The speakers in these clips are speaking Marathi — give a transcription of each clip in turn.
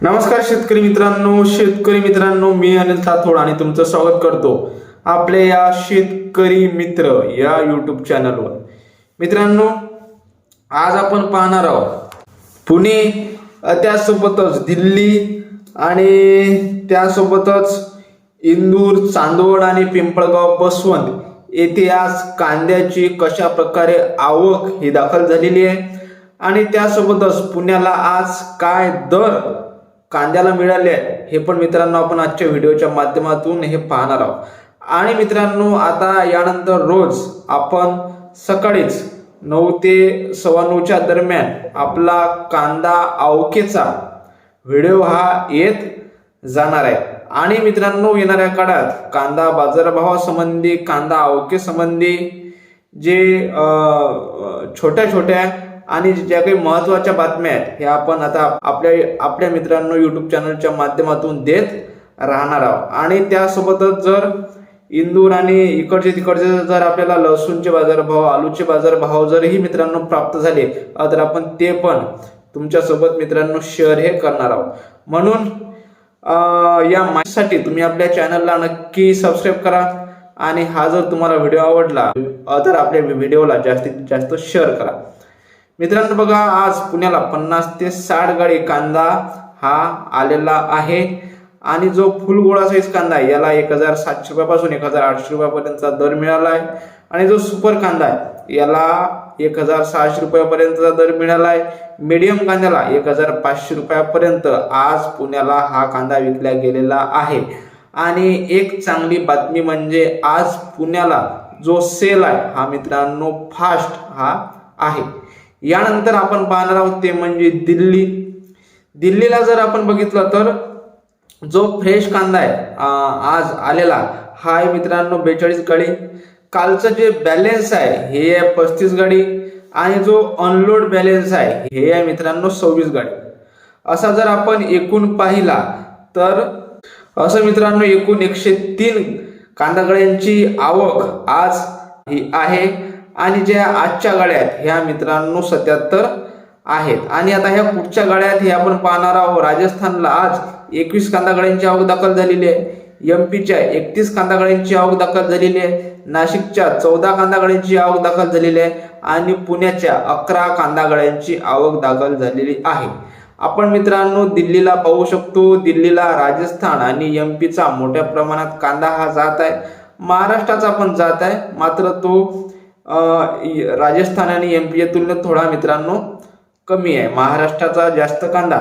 नमस्कार शेतकरी मित्रांनो शेतकरी मित्रांनो मी अनिल थाथोड आणि तुमचं स्वागत करतो आपल्या या शेतकरी मित्र या युट्यूब चॅनलवर मित्रांनो आज आपण पाहणार आहोत पुणे त्यासोबतच दिल्ली आणि त्यासोबतच इंदूर चांदवड आणि पिंपळगाव बसवंत येथे आज कांद्याची कशा प्रकारे आवक ही दाखल झालेली आहे आणि त्यासोबतच पुण्याला आज काय दर कांद्याला मिळाले आहे हे पण मित्रांनो आपण आजच्या व्हिडिओच्या माध्यमातून हे पाहणार आहोत. आणि मित्रांनो आता यानंतर रोज आपण सकाळीच नऊ ते सव्वा नऊच्या दरम्यान आपला कांदा आवकेचा व्हिडिओ हा येत जाणार आहे. आणि मित्रांनो येणाऱ्या काळात कांदा बाजारभावासंबंधी कांदा आवकेसंबंधी जे छोट्या छोट्या आणि ज्या काही महत्त्वाच्या बातम्या आहेत हे आपण आता आपल्या आपल्या मित्रांनो युट्यूब चॅनलच्या माध्यमातून देत राहणार आहोत. आणि त्यासोबतच जर इंदूर आणि इकडचे तिकडचे जर आपल्याला लसूणचे बाजारभाव आलूचे बाजारभाव जरही मित्रांनो प्राप्त झाले तर आपण ते पण तुमच्यासोबत मित्रांनो शेअर हे करणार आहोत. म्हणून या माहितीसाठी तुम्ही आपल्या चॅनलला नक्की सबस्क्राईब करा आणि हा जर तुम्हाला व्हिडिओ आवडला तर आपल्या व्हिडिओला जास्तीत जास्त शेअर करा. मित्रांनो बघा आज पुण्याला पन्नास ते साठ गाडी कांदा हा आलेला आहे. आणि जो फुलगोळा साईज कांदा आहे याला एक हजार सातशे रुपयापासून एक हजार आठशे रुपयापर्यंतचा दर मिळाला आहे आणि जो सुपर कांदा आहे याला एक हजार सहाशे रुपयापर्यंतचा दर मिळाला आहे मीडियम कांद्याला एक हजार पाचशे रुपयापर्यंत आज पुण्याला हा कांदा विकला गेलेला आहे. आणि एक चांगली बातमी म्हणजे आज पुण्याला जो सेल आहे हा मित्रांनो फास्ट हा आहे. यानंतर आपण पाहणार आहोत ते म्हणजे दिल्ली. दिल्लीला जर आपण बघितलं तर जो फ्रेश कांदा आहे आज आलेला हा आहे मित्रांनो बेचाळीस गाडी. कालचं जे बॅलेन्स आहे हे आहे पस्तीस गाडी आणि जो अनलोड बॅलेन्स आहे हे आहे मित्रांनो सव्वीस गाडी. असा जर आपण एकूण पाहिला तर असं मित्रांनो एकूण एकशे तीन कांदा गाड्यांची आवक आज ही आहे. आणि ज्या आजच्या गाड्या आहेत ह्या मित्रांनो सत्याहत्तर आहेत. आणि आता ह्या पुढच्या गाड्यात हे आपण पाहणार आहोत. राजस्थानला आज एकवीस कांदागड्यांची आवक दाखल झालेली आहे. एम पीच्या एकतीस कांदागड्यांची आवक दाखल झालेली आहे. नाशिकच्या चौदा कांदागड्यांची आवक दाखल झालेली आहे. आणि पुण्याच्या अकरा कांदागाड्यांची आवक दाखल झालेली आहे. आपण मित्रांनो दिल्लीला पाहू शकतो. दिल्लीला राजस्थान आणि एम पीचा मोठ्या प्रमाणात कांदा हा जात आहे. महाराष्ट्राचा पण जात आहे. मात्र तो राजस्थान आणि एम पीच्या तुलनेत थोडा मित्रांनो कमी आहे. महाराष्ट्राचा जास्त कांदा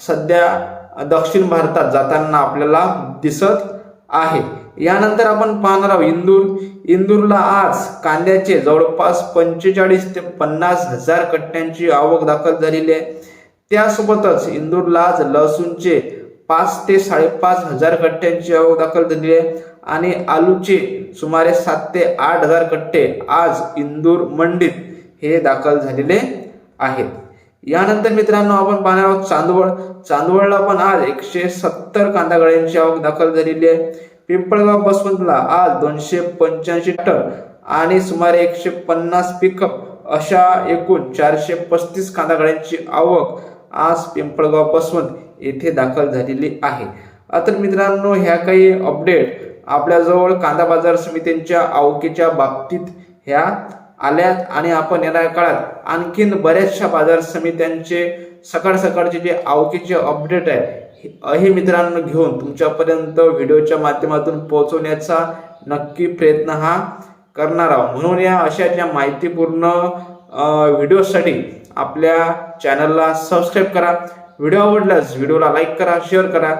सध्या दक्षिण भारतात जाताना आपल्याला दिसत आहे. यानंतर आपण पाहणार आहोत इंदूर. इंदूरला आज कांद्याचे जवळपास पंचेचाळीस ते पन्नास हजार कट्ट्यांची आवक दाखल झालेली आहे. त्यासोबतच इंदूरला आज लसूणचे पाच ते साडेपाच हजार कट्ट्यांची आवक दाखल झालेली आहे. आणि आलूचे सुमारे सात ते आठ हजार कट्टे आज इंदूर मंडीत हे दाखल झालेले आहेत. यानंतर मित्रांनो आपण पाहणार आहोत चांदवड. चांदवडला पण आज एकशे सत्तर कांदा गाड्यांची आवक दाखल झालेली आहे. पिंपळगाव बसवंतला आज दोनशे पंच्याऐंशी टन आणि सुमारे एकशे पन्नास पिकअप अशा एकूण चारशे पस्तीस कांदा गाड्यांची आवक आज पिंपळगाव बसवंत येथे दाखल झालेली आहे. आता मित्रांनो ह्या काही अपडेट आपल्याजवळ कांदा बाजार समित्यांच्या आवकीच्या बाबतीत ह्या आल्यात आणि आपण येणाऱ्या काळात आणखीन बऱ्याचशा बाजार समित्यांचे सकाळ सकाळचे जे आवकीचे अपडेट आहे हे- हे मित्रांनो घेऊन तुमच्यापर्यंत व्हिडिओच्या माध्यमातून पोहोचवण्याचा नक्की प्रयत्न हा करणार आहोत. म्हणून या अशा ज्या माहितीपूर्ण व्हिडिओसाठी आपल्या चॅनलला सबस्क्राईब करा. व्हिडिओ आवडल्यास व्हिडिओला लाईक करा शेअर करा.